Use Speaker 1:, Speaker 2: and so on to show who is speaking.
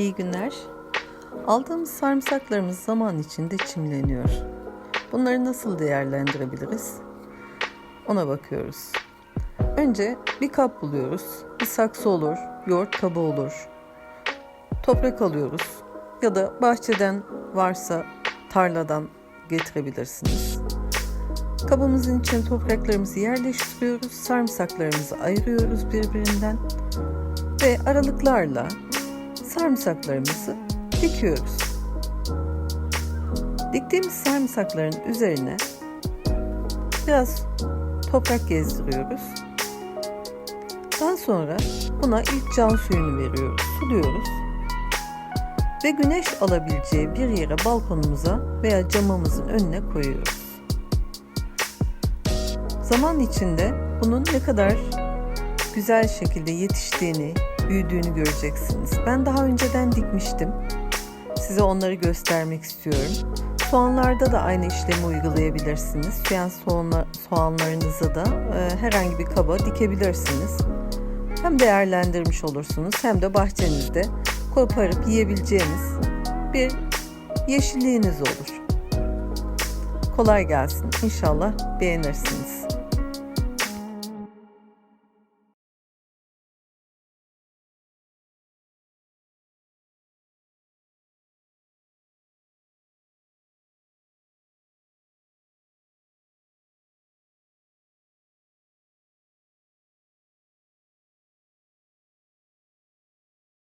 Speaker 1: İyi günler. Aldığımız sarımsaklarımız zaman içinde çimleniyor. Bunları nasıl değerlendirebiliriz? Ona bakıyoruz. Önce bir kap buluyoruz. Bir saksı olur, yoğurt kabı olur. Toprak alıyoruz ya da bahçeden varsa tarladan getirebilirsiniz. Kabımızın içine topraklarımızı yerleştiriyoruz. Sarımsaklarımızı ayırıyoruz birbirinden ve aralıklarla sarımsaklarımızı dikiyoruz. Diktiğimiz sarımsakların üzerine biraz toprak gezdiriyoruz. Daha sonra buna ilk can suyunu veriyoruz, suluyoruz. Ve güneş alabileceği bir yere balkonumuza veya camımızın önüne koyuyoruz. Zaman içinde bunun ne kadar güzel şekilde yetiştiğini, büyüdüğünü göreceksiniz. Ben daha önceden dikmiştim. Size onları göstermek istiyorum. Soğanlarda da aynı işlemi uygulayabilirsiniz. Soğan soğanla, soğanlarınızı da e, herhangi bir kaba dikebilirsiniz. Hem değerlendirmiş olursunuz hem de bahçenizde koparıp yiyebileceğiniz bir yeşilliğiniz olur. Kolay gelsin. İnşallah beğenirsiniz.